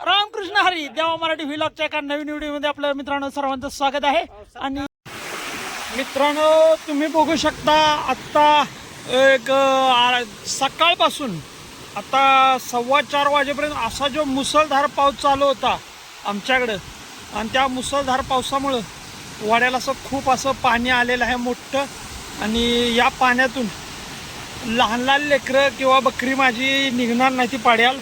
रामकृष्ण हरी देवा मराठी व्हिलॉगच्या एका नवीन व्हिडिओमध्ये आपल्या मित्रांनो सर्वांचं स्वागत आहे. आणि मित्रांनो तुम्ही बघू शकता आत्ता एक सकाळपासून आता सव्वा चार वाजेपर्यंत असा जो मुसळधार पाऊस चालू होता आमच्याकडं आणि त्या मुसळधार पावसामुळं वाड्याला असं खूप असं पाणी आलेलं आहे मोठं. आणि या पाण्यातून लहान लहान लेकरं किंवा बकरी माझी निघणार नाही ती पाड्याल.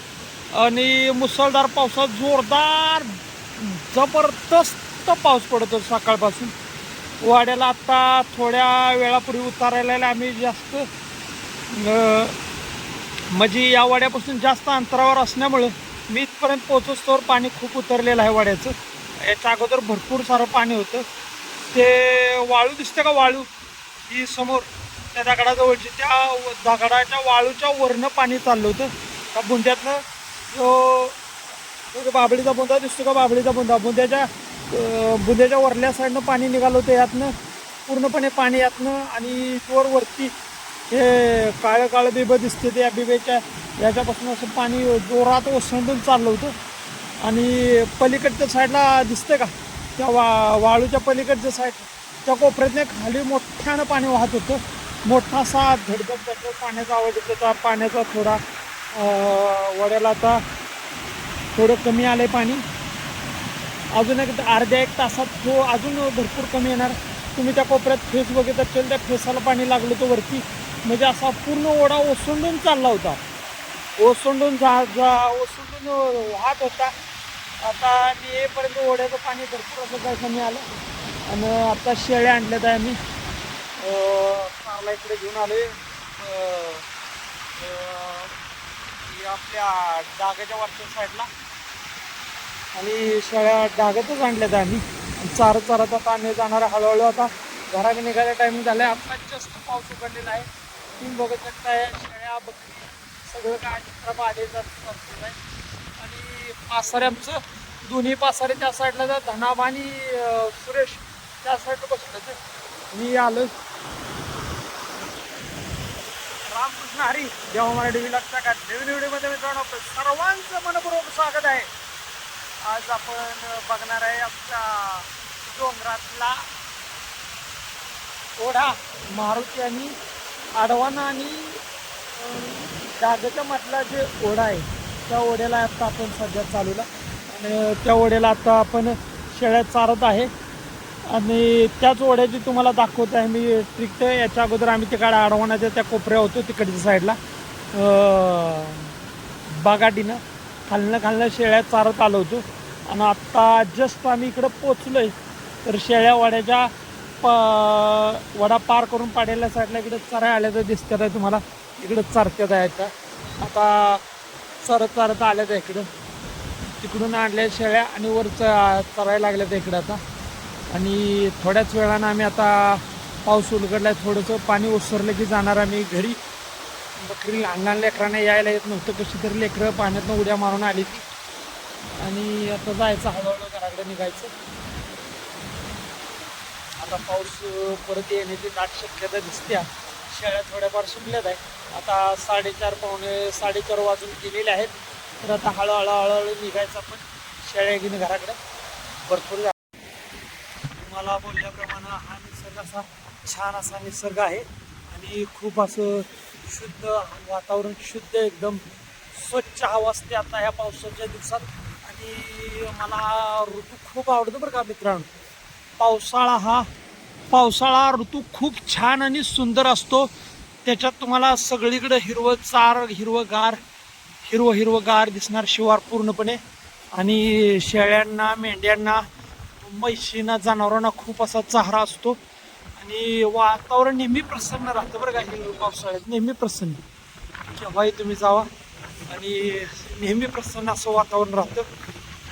आणि मुसळधार पावसात जोरदार जबरदस्त पाऊस पडतो सकाळपासून. वाड्याला आत्ता थोड्या वेळापूर्वी उतारायला आम्ही जास्त म्हणजे या वाड्यापासून जास्त अंतरावर असल्यामुळं मी इथपर्यंत पोहोचोस्तोवर पाणी खूप उतरलेलं आहे वाड्याचं. याच्या अगोदर भरपूर सारं पाणी होतं. ते वाळू दिसतं का वाळू? ही समोर त्या दगडाजवळची त्या दगडाच्या वाळूच्या वरनं पाणी चाललं होतं. त्या बुंद्यातलं तो जो बाबळीचा बुंदा दिसतो का बाबळीचा बुंदा? बुंद्याच्या बुंद्याच्या वरल्या साईडनं पाणी निघालं होतं यातनं. पूर्णपणे पाणी यातनं आणि वर वरती हे काळं काळं बिबं दिसते त्या बिबेच्या. याच्यापासून असं पाणी जोरात ओसंडून चाललं होतं. आणि पलीकडच्या साईडला दिसते का? त्या वा वाळूच्या पलीकडच्या साईड त्या कोपऱ्यातनं खाली मोठ्यानं पाणी वाहत होतं. मोठा असा धडधड त्याचा पाण्याचा आवाज येत होता. पाण्याचा थोडा वड्याला आता थोडं कमी आलं आहे पाणी. अजून एक अर्ध्या एक तासात तो अजून भरपूर कमी येणार. तुम्ही त्या कोपऱ्यात फेस बघित असेल त्या फेसाला पाणी लागलं होतं वरती. म्हणजे असा पूर्ण ओढा ओसंडून चालला होता. ओसंडून जा जा ओसंडून वाहत होता. आता मी येईपर्यंत ओढ्याचं पाणी भरपूर असं काय कमी आलं. आणि आता शेळ्या आणल्यात आहे आम्ही. कारला इकडे घेऊन आले आपल्या डागाच्या वरच्या साईडला आणि शेळ्या डागातच आणल्यात आम्ही. चार चारा चारत आता जाणार हळूहळू आता. घराकडे निघायला टायमिंग झाला आहे. आता जास्त पाऊस उघडलेला आहे. तुम्ही बघत शकताय शेळ्या बकरी सगळं काय चित्र आले जात आहे. आणि पासारे आमचं दोन्ही पासारे त्या साईडला जा. धनाब आणि सुरेश त्या साईडला बसलं मी आलो रामकृष्ण हरी देवा मराठी विलासच्या का नवीन व्हिडिओमध्ये मित्रांनो आपलं सर्वांचं मनपूर्वक स्वागत आहे. आज आपण बघणार आहे आमच्या डोंगरातला ओढा मारुती आणि आडवाना आणि जागेच्या मधला जे ओढा आहे त्या ओढ्याला आता आपण सध्या चालूला. आणि त्या ओढ्याला आता आपण शेळ्या चारत आहे. आणि त्याच ओढ्याची तुम्हाला दाखवत आहे मी स्ट्रिक्ट याच्या अगोदर आम्ही तिकडे आडवानाच्या त्या कोपऱ्या होतो तिकडच्या साईडला बागाटीनं खालनं खालनं शेळ्या चारत आलो होतो. आणि आत्ता जस्ट आम्ही इकडं पोचलो आहे तर शेळ्या वाड्याच्या प वडा पार करून पाड्याला साईडला इकडे चराय आल्याचं दिसतात आहे तुम्हाला. इकडं चरत्यात आहेत त्या. आता चरत चरत आल्यात इकडं. तिकडून आणल्या शेळ्या आणि वर च चरायला लागल्या इकडं आता. आणि थोड्याच वेळानं आम्ही आता पाऊस उलगडला आहे थोडंसं पाणी ओसरलं की जाणार आम्ही घरी. बकरी लहान लहान लेकरांना यायला येत नव्हतं कशी तरी लेकरं पाण्यातनं उड्या मारून आली ती. आणि आता जायचं हळूहळू घराकडे निघायचं. आता पाऊस परत येण्याची दाट शक्यता दिसते शेळ्या थोड्याफार सुटल्यात आहे. आता साडेचार पावणे साडेचार वाजून गेलेले आहेत. तर आता हळूहळू हळूहळू निघायचं आपण. शेळ्या घेऊन घराकडे. भरपूर तुम्हाला मला बोलल्याप्रमाणे हा निसर्ग असा छान असा निसर्ग आहे. आणि खूप असं शुद्ध वातावरण शुद्ध एकदम स्वच्छ हवा असते आता ह्या पावसाच्या दिवसात. आणि मला ऋतू खूप आवडतो बरं का मित्रांनो. पावसाळा हा पावसाळा ऋतू खूप छान आणि सुंदर असतो. त्याच्यात तुम्हाला सगळीकडे हिरवं चार हिरवंगार हिरवं हिरवंगार दिसणार शिवार पूर्णपणे. आणि शेळ्यांना मेंढ्यांना म्हशींना जनावरांना खूप असा चारा असतो. आणि वातावरण नेहमी प्रसन्न राहतं बरं का हे पावसाळ्यात. नेहमी प्रसन्न. केव्हाही तुम्ही जावा. आणि नेहमी प्रसन्न असं वातावरण राहतं.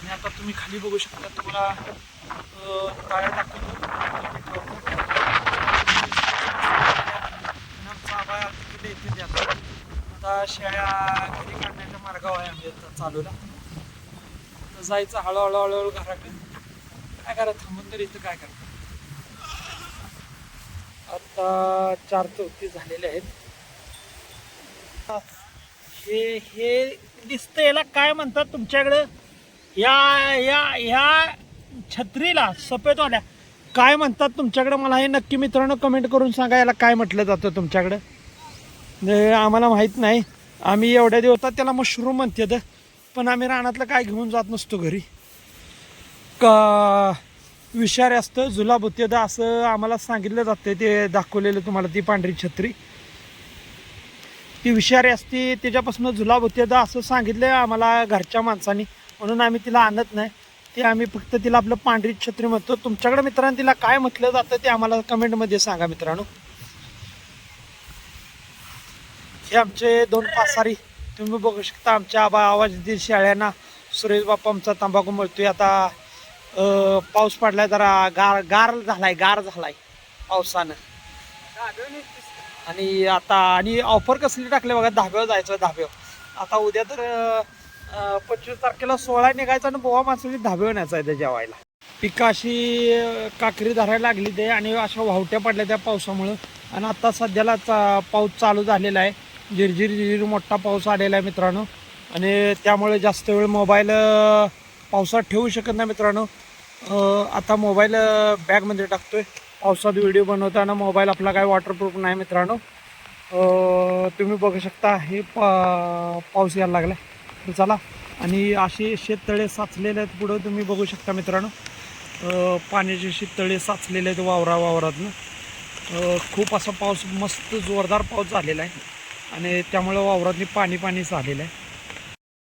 आणि आता तुम्ही खाली बघू शकता तुम्हाला अं, टाळ्या टाकून येते आता शेळ्या घरी काढण्याच्या मार्गावर आहे आम्ही आता चालूला. तर जायचं हळूहळू हळूहळू घराकडे. काय करा थांबून इथं काय करा आता चार चौथी झालेले आहेत. हे हे दिसतं याला काय म्हणतात तुमच्याकडं? या या ह्या छत्रीला सफेदवाल्या काय म्हणतात तुमच्याकडं? मला हे नक्की मित्रांनो कमेंट करून सांगा याला काय म्हटलं जातं तुमच्याकडं? आम्हाला माहीत नाही. आम्ही एवढ्या दिवसात त्याला मशरूम म्हणते पण आम्ही रानातलं काय घेऊन जात नसतो घरी. का विषारी असतं जुलाब होते. असं आम्हाला सांगितलं जातं ते दाखवलेलं तुम्हाला ती पांढरी छत्री. ती विषारी असते त्याच्यापासून जुलाब होते. असं सांगितलं आम्हाला घरच्या माणसांनी. म्हणून आम्ही तिला आणत नाही. ते आम्ही फक्त तिला आपलं पांढरी छत्री म्हणतो. तुमच्याकडे मित्रांनो तिला काय म्हटलं जातं ते आम्हाला कमेंटमध्ये सांगा मित्रांनो. हे आमचे दोन पासारी. तुम्ही बघू शकता आमच्या आबा आवाज दिल शाळ्यांना सुरेश बाप्पा आमचा तंबाखू मिळतोय. आता पाऊस पडलाय जरा गार गार झालाय गार झालाय पावसानं. आणि आता आणि ऑफर कसली टाकले बघा धाब्यावर जायचं धाब्यावर. आता उद्या तर पंचवीस तारखेला सोळा निघायचा आणि बोवा मासळी दहाव्यावर न्यायचा आहे जेवायला. पिकाशी काकरी धरायला लागली ते आणि अशा वाहट्या पडल्या त्या पावसामुळं. आणि आता सध्याला चा पाऊस चालू झालेला आहे. झिरझिर झिरझिर मोठा पाऊस आलेला आहे मित्रांनो. आणि त्यामुळे जास्त वेळ मोबाईल पावसात ठेवू शकत नाही मित्रांनो. आता मोबाईल बॅगमध्ये टाकतो आहे पावसात व्हिडिओ बनवताना मोबाईल आपला काय वॉटरप्रूफ नाही मित्रांनो. तुम्ही बघू शकता हे पा पाऊस यायला लागला तर चला आणि असे शेततळे साचलेले आहेत पुढं तुम्ही बघू शकता मित्रांनो. पाण्याचे शेततळे साचलेले आहेत वावरा वावरातनं. खूप असा पाऊस मस्त जोरदार पाऊस झालेला आहे. आणि त्यामुळं वावरातनी पाणी पाणी झालेलं आहे.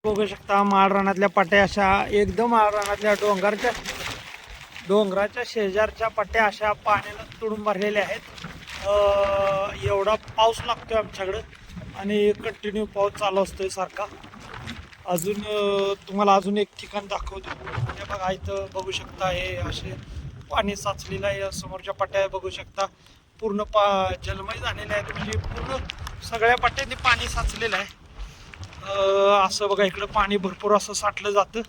बघू शकता माळरानातल्या पाट्या अशा एकदम माळरानातल्या डोंगरच्या. डोंगराच्या शेजारच्या पट्ट्या अशा पाण्यानं तुडून भरलेल्या आहेत. एवढा पाऊस लागतोय आमच्याकडं आणि कंटिन्यू पाऊस चालू असतोय सारखा. अजून तुम्हाला अजून एक ठिकाण दाखवतो. हे बघा इथं बघू शकता हे असे पाणी साचलेलं आहे. समोरच्या पट्ट्या बघू शकता. पूर्ण पा जलमय झालेलं आहे. म्हणजे पूर्ण सगळ्या पट्ट्यांनी पाणी साचलेलं आहे. असं बघा इकडं पाणी भरपूर असं साठलं जातं.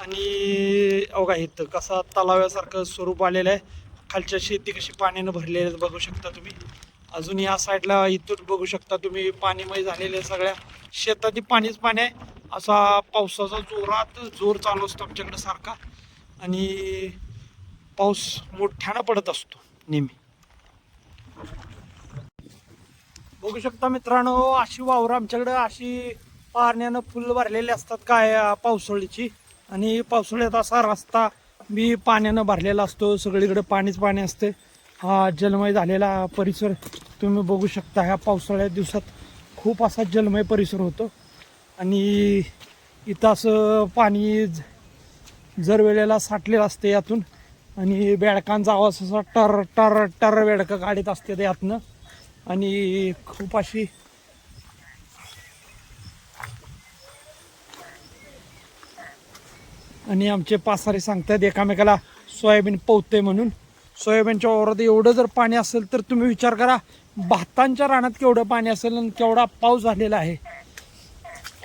आणि अवघा इथं. कसा तलाव्यासारखं स्वरूप आलेलं आहे. खालच्या शेती कशी पाण्यानं भरलेलं आहे बघू शकता तुम्ही. अजून या साईडला इथून बघू शकता तुम्ही. पाणीमय झालेले सगळ्या. शेतातही पाणीच पाणी आहे. असा पावसाचा जोरात जोर चालू असतो आमच्याकडे सारखा. आणि पाऊस मोठ्यानं पडत असतो नेहमी. बघू शकता मित्रांनो अशी वावरं आमच्याकडं अशी पारण्यानं फुल भरलेली असतात. काय पावसाळीची. आणि पावसाळ्यात असा रस्ता बी पाण्यानं भरलेला असतो. सगळीकडे पाणीच पाणी असते. हा जलमय झालेला परिसर तुम्ही बघू शकता. ह्या पावसाळ्यात दिवसात खूप असा जलमय परिसर होतो. आणि इथं असं पाणी ज- जर वेळेला साठलेलं असते यातून आणि बेडकांचा आवाज असा टर टर टर बेडकं काढत असते यातनं. आणि खूप अशी आणि आमचे पासारे सांगतात एकामेकाला सोयाबीन पोवते म्हणून. सोयाबीनच्या वावरात एवढं जर पाणी असेल तर तुम्ही विचार करा भातांच्या रानात केवढं पाणी असेल आणि केवढा पाऊस झालेला आहे.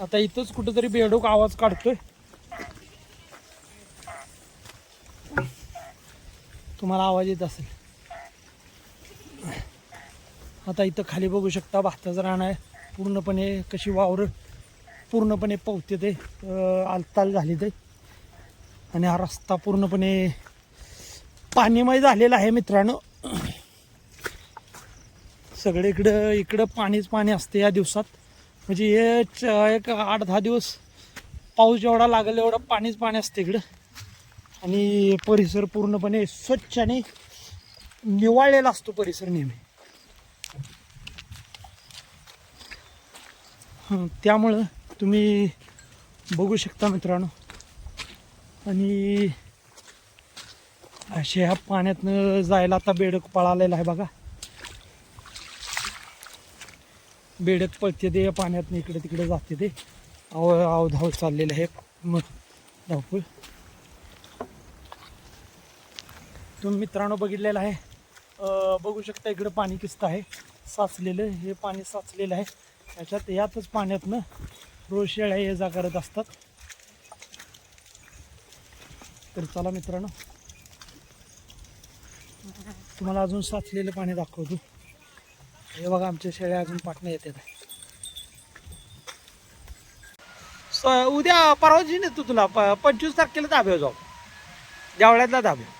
आता इथंच कुठंतरी बेडूक आवाज काढतोय. तुम्हाला आवाज येत असेल. आता इथं खाली बघू शकता भाताचं रान आहे. पूर्णपणे कशी वावर पूर्णपणे पोवते ते आलताल झाली ते आणि हा रस्ता पूर्णपणे पाणीमय झालेला आहे मित्रांनो. सगळे इकडं इकडं पाणीच पाणी असते या दिवसात. म्हणजे हे च- एक आठ दहा दिवस पाऊस जेवढा लागेल एवढं पाणीच पाणी असते इकडं. आणि परिसर पूर्णपणे स्वच्छ आणि निवाळलेला असतो परिसर नेहमी. त्यामुळं तुम्ही बघू शकता मित्रांनो. आणि अशा ह्या पाण्यातनं जायला आता बेडक पळालेला आहे बघा. बेडक पळते ते पाण्यातनं इकडे तिकडे जाते ते. आव अवधाव चाललेलं आहे. मग धावपळ. तुम्ही मित्रांनो बघितलेलं आहे. बघू शकता इकडं पाणी किस्त आहे. साचलेलं हे पाणी साचलेलं आहे. त्याच्यात यातच पाण्यातनं रोज शेळ्या ये जा करत असतात. तर चला मित्रांनो. तुम्हाला अजून साचलेलं पाणी दाखवतो. हे बघा आमच्या शेळ्या अजून पाटणं येतात. स- उद्या परवाची नेतो तुला. प- पंचवीस तारखेला धाब्यावर जाऊ. देवळ्यातला धाब्या